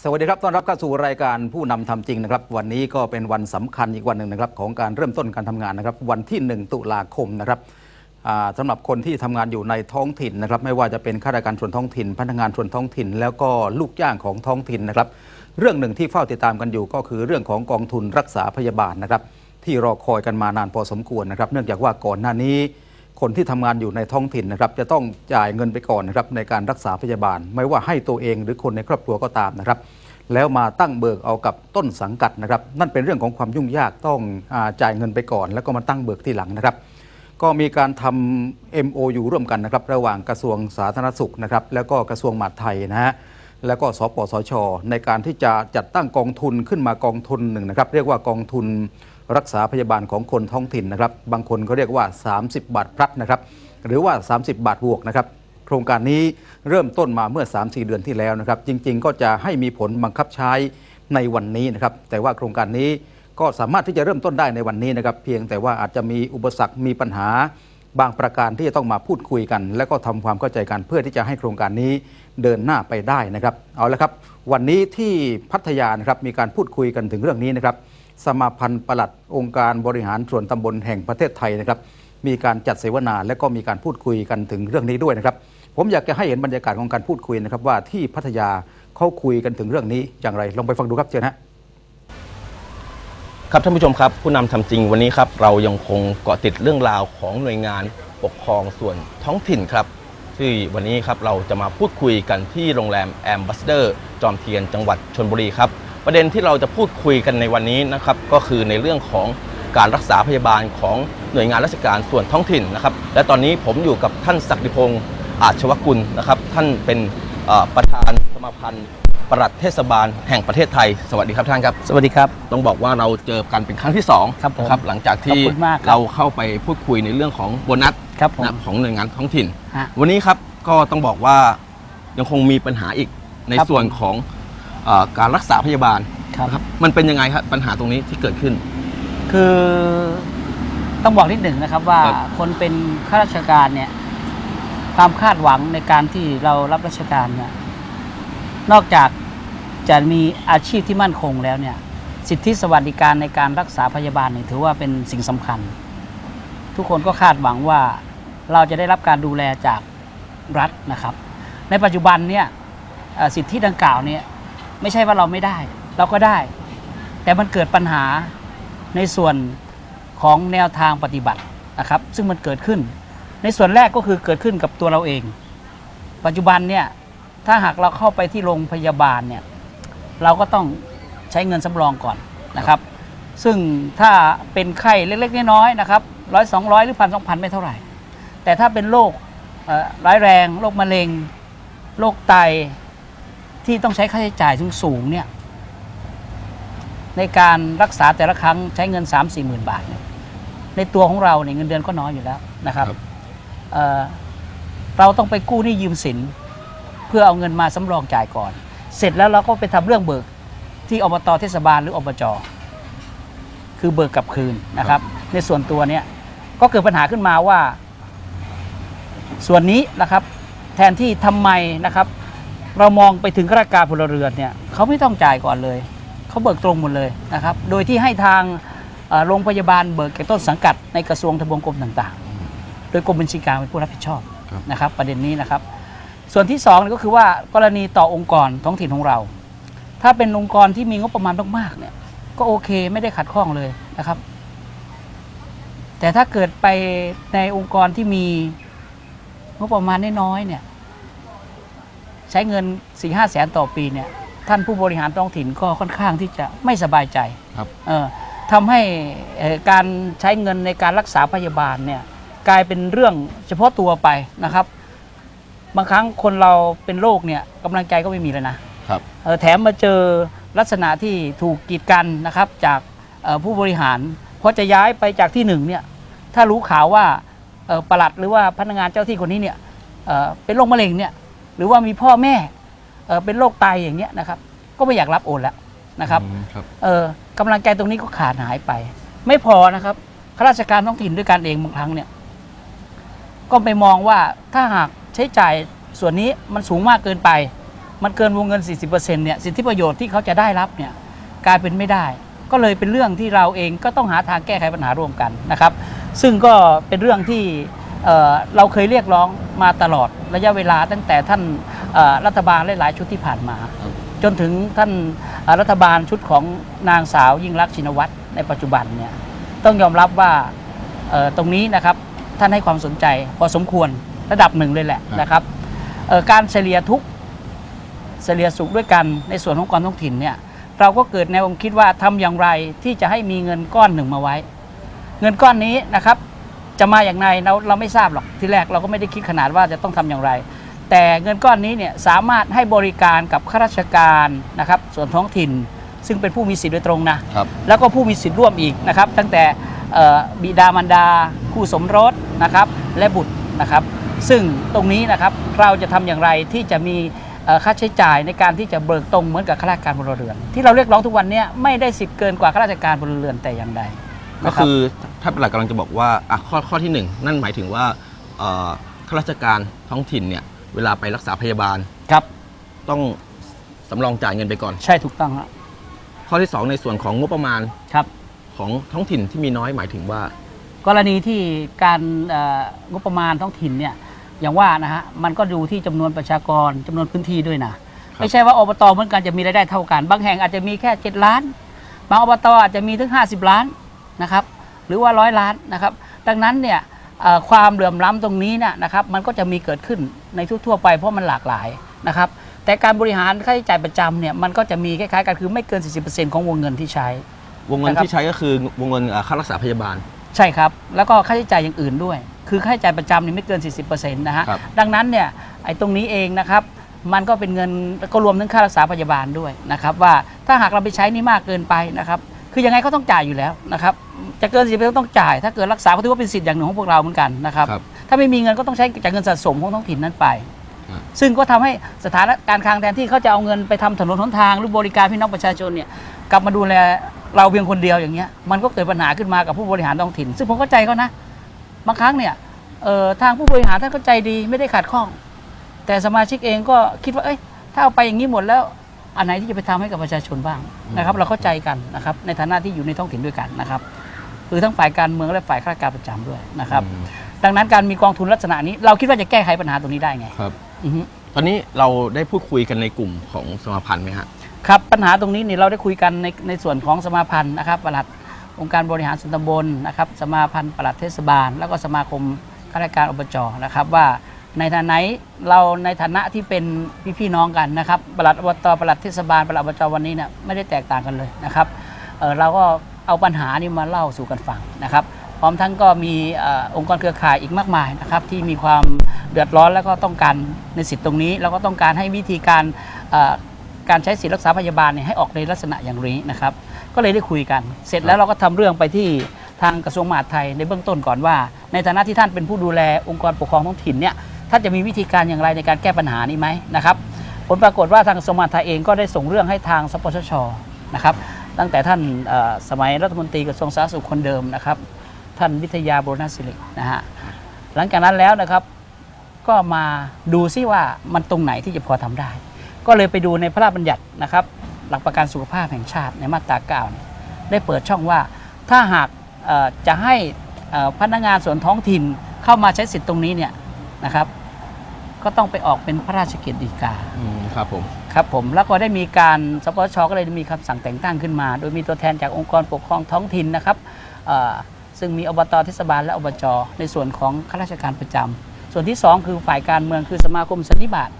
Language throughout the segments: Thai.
สวัสดีครับ ต้อนรับเข้าสู่รายการผู้นำทำจริงนะครับ วันนี้ก็เป็นวันสำคัญอีกวันหนึ่งนะครับของการเริ่มต้นการทำงานนะครับ วันที่ 1 ตุลาคมนะครับอ่าสำหรับคนที่ทำงานอยู่ในท้องถิ่นนะครับ ไม่ว่าจะเป็นข้าราชการส่วนท้องถิ่น พนักงานส่วนท้องถิ่น แล้วก็ลูกจ้างของท้องถิ่นนะครับ เรื่องหนึ่งที่เฝ้าติดตามกันอยู่ ก็คือเรื่องของกองทุนรักษาพยาบาลนะครับ ที่รอคอยกันมานานพอสมควรนะครับ เนื่องจากว่าก่อนหน้านี้ คนที่ทำงานอยู่ในท้องถิ่นนะครับจะต้องจ่ายเงินไปก่อนนะครับในการรักษาพยาบาล ไม่ว่าให้ตัวเองหรือคนในครอบครัวก็ตามนะครับ แล้วมาตั้งเบิกเอากับต้นสังกัดนะครับ นั่นเป็นเรื่องของความยุ่งยากต้องอจ่ายเงินไปก่อน แล้วก็มาตั้งเบิกที่หลังนะครับ ก็มีการทำ MOU ร่วมกันนะครับ ระหว่างกระทรวงสาธารณสุขนะครับ แล้วก็กระทรวงมหาดไทยนะฮะแล้วก็สปสช ในการที่จะจัดตั้งกองทุนขึ้นมากองทุนหนึ่งนะครับ เรียกว่ากองทุนรักษาพยาบาลของคนท้องถิ่นนะครับ บางคนก็เรียกว่า 30 บาทพลัดนะครับ หรือว่า 30 บาทบวกนะครับ โครงการนี้เริ่มต้นมาเมื่อ 3-4 เดือนที่แล้วนะครับ จริงๆ ก็จะให้มีผลบังคับใช้ในวันนี้นะครับ แต่ว่าโครงการนี้ก็สามารถที่จะเริ่มต้นได้ในวันนี้นะครับ เพียงแต่ว่าอาจจะมีอุปสรรค มีปัญหาบางประการที่จะต้องมาพูดคุยกัน และก็ทำความเข้าใจกันเพื่อที่จะให้โครงการนี้เดินหน้าไปได้นะครับ เอาละครับ วันนี้ที่พัทยานะครับมีการพูดคุยกันถึงเรื่องนี้นะครับ สมาพันธ์ปลัดองค์การบริหารส่วนตำบลแห่งประเทศไทยนะครับ มีการจัดเสวนาและก็มีการพูดคุยกันถึงเรื่องนี้ด้วยนะครับ ผมอยากจะให้เห็นบรรยากาศของการพูดคุยนะครับ ว่าที่พัทยาเขาคุยกันถึงเรื่องนี้อย่างไรลองไปฟังดูครับเชิญฮะครับท่านผู้ชมครับผู้นำทำจริงวันนี้ครับเรายังคงเกาะติดเรื่องราวของหน่วยงานปกครองส่วนท้องถิ่นครับที่วันนี้ครับเราจะมาพูดคุยกันที่โรงแรมแอมบ s สเดอร์จอมเทียนจังหวัดชนบุรีครับ ประเด็นที่เราจะพูดคุยกันในวันนี้นะครับก็คือในเรื่องของการรักษาพยาบาลของหน่วยงานราชการส่วนท้องถิ่นนะครับ และตอนนี้ผมอยู่กับท่านศักดิพงศ์อาชวกุลนะครับ ท่านเป็นเอ่อประธานสมาพันธ์ปลัดเทศบาลแห่งประเทศไทย สวัสดีครับท่านครับ สวัสดีครับ ต้องบอกว่าเราเจอกันเป็นครั้งที่2ครับผมหลังจากที่ขอบคุณมากครับเราเข้าไปพูดคุยในเรื่องของโบนัสครับผมนะของหน่วยงานท้องถิ่นฮะวันนี้ครับก็ต้องบอกว่ายังคงมีปัญหาอีกในครับส่วนของเออ การรักษาพยาบาลครับ นะครับมันเป็นยังไงครับปัญหาตรงนี้ที่เกิดขึ้น คือต้องบอกนิดหนึ่งนะครับว่าครับคนเป็นข้าราชการเนี่ยความคาดหวังในการที่เรารับราชการเนี่ยนอกจากจะมีอาชีพที่มั่นคงแล้วเนี่ยสิทธิสวัสดิการในการรักษาพยาบาลเนี่ยถือว่าเป็นสิ่งสำคัญ ทุกคนก็คาดหวังว่าเราจะได้รับการดูแลจากรัฐนะครับ ในปัจจุบันเนี่ยเอ่อสิทธิดังกล่าวเนี่ย ไม่ใช่ว่าเราไม่ได้ เราก็ได้ แต่มันเกิดปัญหาในส่วนของแนวทางปฏิบัตินะครับ ซึ่งมันเกิดขึ้น ในส่วนแรกก็คือเกิดขึ้นกับตัวเราเอง ปัจจุบันเนี่ยถ้าหากเราเข้าไปที่โรงพยาบาลเนี่ยเราก็ต้องใช้เงินสำรองก่อนนะครับ ซึ่งถ้าเป็นไข้เล็กๆน้อยๆนะครับร้อยสองร้อยหรือพันสองพันไม่เท่าไหร่ แต่ถ้าเป็นโรคร้ายแรงโรคมะเร็งโรคไต ที่ต้องใช้ค่าใช้จ่ายสูงๆเนี่ยในการรักษาแต่ละครั้งใช้เงิน 3 4มสี่หมื่นบาทเนี่ยในตัวของเราเนี่ยเงินเดือนก็น้อยอยู่แล้วนะครับครับ เอ่อเราต้องไปกู้หนี้ยืมสิน เพื่อเอาเงินมาสำรองจ่ายก่อน เสร็จแล้วเราก็ไปทำเรื่องเบิกที่อบตเทศบาลหรืออบจคือเบิกกลับคืนนะครับ ในส่วนตัวเนี้ยก็เกิดปัญหาขึ้นมาว่า ส่วนนี้นะครับ แทนที่ทำไมนะครับ เรามองไปถึงข้าราชการพลเรือนเนี่ยเขาไม่ต้องจ่ายก่อนเลยเขาเบิกตรงหมดเลยนะครับ โดยที่ให้ทางเอ่อโรงพยาบาลเบิกแก่ต้นสังกัดในกระทรวงทบวงกรมต่างๆ โดยกรมบัญชีกลางเป็นผู้รับผิดชอบครับนะครับ ประเด็นนี้นะครับ ส่วนที่สองก็คือว่ากรณีต่อองค์กรท้องถิ่นของเรา ถ้าเป็นองค์กรที่มีงบประมาณมากๆเนี่ยก็โอเคไม่ได้ขัดข้องเลยนะครับ แต่ถ้าเกิดไปในองค์กรที่มีงบประมาณน้อยๆเนี่ย ใช้เงิน4ี่ห้าแสนต่อปีเนี่ยท่านผู้บริหารท้องถิ่นก็ค่อนข้างที่จะไม่สบายใจครับเออทำให้เอ่อการใช้เงินในการรักษาพยาบาลเนี่ยกลายเป็นเรื่องเฉพาะตัวไปนะครับ บางครั้งคนเราเป็นโรคเนี่ยกำลังใจก็ไม่มีเลยนะครับเออแถมมาเจอลักษณะที่ถูกกีดกันนะครับจากเอ่อผู้บริหารพอจะย้ายไปจากที่หนึ่งเนี่ยถ้ารู้ข่าวว่าเอ่อปลัดหรือว่าพนักงานเจ้าที่คนนี้เนี่ยเอ่อเป็นโรคมะเร็งเนี่ย หรือว่ามีพ่อแม่เอ่อเป็นโรคไตอย่างเงี้ยนะครับ ก็ไม่อยากรับโอนแล้วนะครับ อืมครับเออกำลังใจตรงนี้ก็ขาดหายไป ไม่พอนะครับข้าราชการท้องถิ่นด้วยกันเองบางครั้งเนี่ย ก็ไปมองว่าถ้าหากใช้จ่ายส่วนนี้มันสูงมากเกินไป มันเกินวงเงิน 40%เนี่ยสิทธิประโยชน์ที่เขาจะได้รับเนี่ยกลายเป็นไม่ได้ ก็เลยเป็นเรื่องที่เราเองก็ต้องหาทางแก้ไขปัญหาร่วมกันนะครับ ซึ่งก็เป็นเรื่องที่เอ่อเราเคยเรียกร้อง มาตลอดระยะเวลาตั้งแต่ท่านเอ่อรัฐบาลหลายๆชุดที่ผ่านมา จนถึงท่านเอ่อรัฐบาลชุดของนางสาวยิ่งรักษณ์ชินวัตรในปัจจุบันเนี่ยต้องยอมรับว่าเอ่อตรงนี้นะครับท่านให้ความสนใจพอสมควรระดับหนึ่งเลยแหละนะครับเอ่อการเฉลี่ยทุกข์เฉลี่ยสุขด้วยกันในส่วนของความท้องถิ่นเนี่ยเราก็เกิดแนวความคิดว่าทำอย่างไรที่จะให้มีเงินก้อนหนึ่งมาไว้ เงินก้อนนี้นะครับ จะมาอย่างไรเราเราไม่ทราบหรอกที่แรกเราก็ไม่ได้คิดขนาดว่าจะต้องทำอย่างไร แต่เงินก้อนนี้เนี่ยสามารถให้บริการกับข้าราชการนะครับส่วนท้องถิ่น ซึ่งเป็นผู้มีสิทธิ์โดยตรงนะครับแล้วก็ผู้มีสิทธิ์ร่วมอีกนะครับ ตั้งแต่เอ่อบิดามารดา คู่สมรสนะครับและบุตรนะครับ ซึ่งตรงนี้นะครับเราจะทำอย่างไรที่จะมีเอ่อค่าใช้จ่ายในการที่จะเบิกตรงเหมือนกับข้าราชการพลเรือน ที่เราเรียกร้องทุกวันเนี้ไม่ได้สิทธิ์เกินกว่าข้าราชการพลเรือนแต่อย่างใด ก็คือท่านประหลัดกำลังจะบอกว่าอะข้อข้อที่หนึ่งนั่นหมายถึงว่าเอ่อข้าราชการท้องถิ่นเนี่ยเวลาไปรักษาพยาบาลครับต้องสำรองจ่ายเงินไปก่อน ใช่ถูกต้องครับข้อที่สองในส่วนของงบประมาณครับของท้องถิ่นที่มีน้อยหมายถึงว่า กรณีที่การเอ่องบประมาณท้องถิ่นเนี่ยอย่างว่านะฮะมันก็ดูที่จำนวนประชากรจำนวนพื้นที่ด้วยนะไม่ใช่ว่าอบตเหมือนกันจะมีรายได้เท่ากัน บางแห่งอาจจะมีแค่ 7 ล้าน บางอบตอาจจะมีถึง 50 ล้าน นะครับหรือว่าร้อยล้านนะครับดังนั้นเนี่ยเอ่อความเหลื่อมล้ำตรงนี้เนี่ยนะครับมันก็จะมีเกิดขึ้นในทั่วๆไปเพราะมันหลากหลายนะครับแต่การบริหารค่าใช้จ่ายประจำเนี่ยมันก็จะมีคล้ายๆกันคือไม่เกิน 40%ของวงเงินที่ใช้ วงเงินนะครับที่ใช้ก็คือวงเงินอ่าค่ารักษาพยาบาล ใช่ครับ แล้วก็ค่าใช้จ่ายอย่างอื่นด้วย คือค่าใช้จ่ายประจำนี่ไม่เกิน 40%นะฮะครับดังนั้นเนี่ยไอ้ตรงนี้เองนะครับมันก็เป็นเงินก็รวมทั้งค่ารักษาพยาบาลด้วยนะครับว่าถ้าหากเราไปใช้นี่มากเกินไปนะครับ คือยังไงก็ต้องจ่ายอยู่แล้วนะครับจะเกินสิบต้องจ่าย ถ้าเกิดรักษาก็ถือว่าเป็นสิทธิ์อย่างหนึ่งของพวกเราเหมือนกันนะครับครับ ถ้าไม่มีเงินก็ต้องใช้จากเงินสะสมของท้องถิ่นนั้นไปอ่าซึ่งก็ทำให้สถานการคลังแทนที่เขาจะเอาเงินไปทำถนนหนทางหรือบริการพี่น้องประชาชนเนี่ยกลับมาดูแลเราเพียงคนเดียวอย่างเงี้ยมันก็เกิดปัญหาขึ้นมากับผู้บริหารท้องถิ่น ซึ่งผมเข้าใจเขานะบางครั้งเนี่ยเอ่อทางผู้บริหารท่านก็ใจดีไม่ได้ขัดข้อง แต่สมาชิกเองก็คิดว่าเอ้ยถ้าเอาไปอย่างนี้หมดแล้ว อันไหนที่จะไปทำให้กับประชาชนบ้างนะครับ เราเข้าใจกันนะครับในฐานะที่อยู่ในท้องถิ่นด้วยกันนะครับคือทั้งฝ่ายการเมืองและฝ่ายข้าราชการประจำด้วยนะครับอืมดังนั้นการมีกองทุนลักษณะนี้ เราคิดว่าจะแก้ไขปัญหาตรงนี้ได้ไงครับอือฮึตอนนี้เราได้พูดคุยกันในกลุ่มของสมาพันธ์ไหมฮะครับปัญหาตรงนี้นี่เราได้คุยกันในในส่วนของสมาพันธ์นะครับปลัดองค์การบริหารส่วนตำบลนะครับ สมาพันธ์ปลัดเทศบาล แล้วก็สมาคมข้าราชการอบจนะครับว่า ในฐานะไหนเราในฐานะที่เป็นพี่พี่น้องกันนะครับปลัดอบตปลัดเทศบาลปลัดอบจวันนี้เนี่ยไม่ได้แตกต่างกันเลยนะครับเอ่อเราก็เอาปัญหานี้มาเล่าสู่กันฟังนะครับพร้อมทั้งก็มีเอ่อองค์กรเครือข่ายอีกมากมายนะครับที่มีความเดือดร้อนแล้วก็ต้องการในสิทธิ์ตรงนี้ แล้วก็ต้องการให้วิธีการเอ่อการใช้สิทธิรักษาพยาบาลเนี่ยให้ออกในลักษณะอย่างนี้นะครับก็เลยได้คุยกัน เสร็จแล้วเราก็ทำเรื่องไปที่ทางกระทรวงมหาดไทยในเบื้องต้นก่อนว่า ในฐานะที่ท่านเป็นผู้ดูแลองค์กรปกครองท้องถิ่นเนี่ย ท่านจะมีวิธีการอย่างไรในการแก้ปัญหานี้ไหมนะครับ ผลปรากฏว่าทางกระทรวงมาดไทยเองก็ได้ส่งเรื่องให้ทางสปสชนะครับ ตั้งแต่ท่านสมัยรัฐมนตรีกระทรวงสาธารณสุขคนเดิมนะครับ ท่านวิทยาบุรณศิรินะฮะหลังจากนั้นแล้วนะครับก็มาดูซิว่ามันตรงไหนที่จะพอทำได้ ก็เลยไปดูในพระราชบัญญัตินะครับ หลักประกันสุขภาพแห่งชาติในมาตราเก้าเนี่ยได้เปิดช่องว่าถ้าหากจะให้พนักงานส่วนท้องถิ่นเข้ามาใช้สิทธิ์ตรงนี้เนี่ยนะครับ ก็ต้องไปออกเป็นพระราชกิจฎีกาอืมครับผม ครับผมแล้วก็ได้มีการสปชก็เลยมีคำสั่งแต่งตั้งขึ้นมา โดยมีตัวแทนจากองค์กรปกครองท้องถิ่นนะครับเอ่อซึ่งมีอบตเทศบาลและอบจในส่วนของข้าราชการประจำส่วนที่2คือฝ่ายการเมืองคือสมาคมสันนิบาต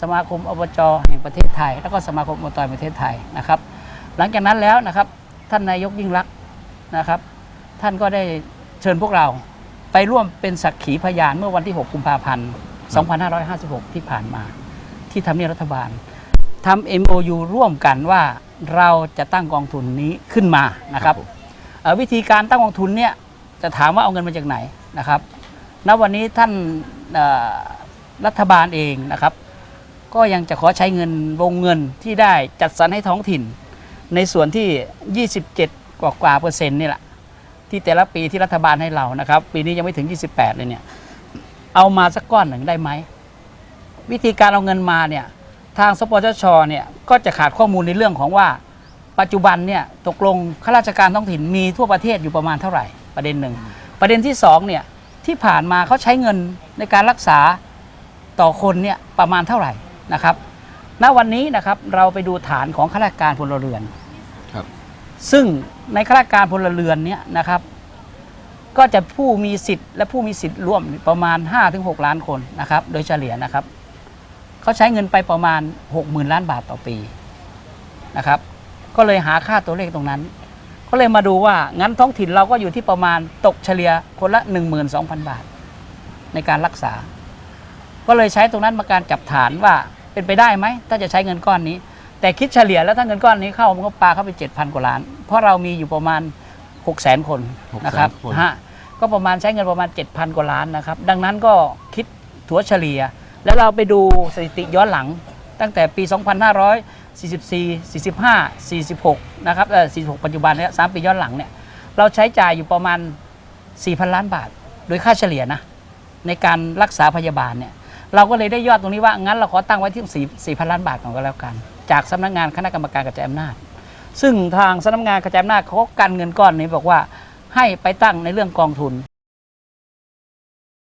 สมาคมอบจแห่งประเทศไทย แล้วก็สมาคมอบตแห่งประเทศไทยนะครับ หลังจากนั้นแล้วนะครับท่านนายกยิ่งรักษณ์นะครับ ท่านก็ได้เชิญพวกเราไปร่วมเป็นสักขีพยานเมื่อวันที่ 6 กุมภาพันธ์ 2556 ที่ผ่านมา ที่ทำเนียบรัฐบาลทำ MOU ร่วมกันว่าเราจะตั้งกองทุนนี้ขึ้นมานะครับครับผมเอ่อวิธีการตั้งกองทุนเนี่ยจะถามว่าเอาเงินมาจากไหนนะครับณวันนี้ท่านเอ่อรัฐบาลเองนะครับ ก็ยังจะขอใช้เงินวงเงินที่ได้จัดสรรให้ท้องถิ่น ในส่วนที่ 27 กว่ากว่าเปอร์เซ็นต์นี่แหละที่แต่ละปีที่รัฐบาลให้เรานะครับ ปีนี้ยังไม่ถึง 28 เลยเนี่ย เอามาสักก้อนหนึ่งได้ไหม วิธีการเอาเงินมาเนี่ยทางสปชชเนี่ยก็จะขาดข้อมูลในเรื่องของว่า ปัจจุบันเนี่ยตกลงข้าราชการท้องถิ่นมีทั่วประเทศอยู่ประมาณเท่าไหร่ประเด็นหนึ่งประเด็นที่สองเนี่ยที่ผ่านมาเขาใช้เงินในการรักษาต่อคนเนี่ยประมาณเท่าไหร่นะครับณวันนี้นะครับเราไปดูฐานของข้าราชการพลเรือนครับซึ่งในข้าราชการพลเรือนเนี่ยนะครับ ก็จะผู้มีสิทธิ์และผู้มีสิทธิ์ร่วมประมาณ 5-6 ล้านคนนะครับโดยเฉลี่ยนะครับเขาใช้เงินไปประมาณ 60,000 ล้านบาทต่อปีนะครับ ก็เลยหาค่าตัวเลขตรงนั้น ก็เลยมาดูว่างั้นท้องถิ่นเราก็อยู่ที่ประมาณตกเฉลี่ยคนละ 12,000 บาท ในการรักษา ก็เลยใช้ตรงนั้นมาการจับฐานว่าเป็นไปได้ไหมถ้าจะใช้เงินก้อนนี้ แต่คิดเฉลี่ยแล้วถ้าเงินก้อนนี้เข้ามันก็ปาเข้าไป 7,000 กว่าล้าน เพราะเรามีอยู่ประมาณ 600,000 คนนะครับ600,000คน ฮะก็ประมาณใช้เงินประมาณ 7,000 กว่าล้านนะครับ ดังนั้นก็คิดถัวเฉลี่ย แล้วเราไปดูสถิติย้อนหลัง ตั้งแต่ปี 2544 45 46 นะครับเออ46 ปัจจุบันเนี่ยสามปีย้อนหลังเนี่ยเราใช้จ่ายอยู่ประมาณ 4,000 ล้านบาท โดยค่าเฉลี่ยนะ ในการรักษาพยาบาลเนี่ยเราก็เลยได้ยอดตรงนี้ว่า งั้นเราขอตั้งไว้ที่4 4,000 ล้านบาทก่อนก็แล้วกัน จากสำนักงานคณะกรรมการกระจายอำนาจ ซึ่งทางสำนักงานกระจายอำนาจเขาก็กันเงินก้อนนี้บอกว่าให้ไปตั้งในเรื่องกองทุน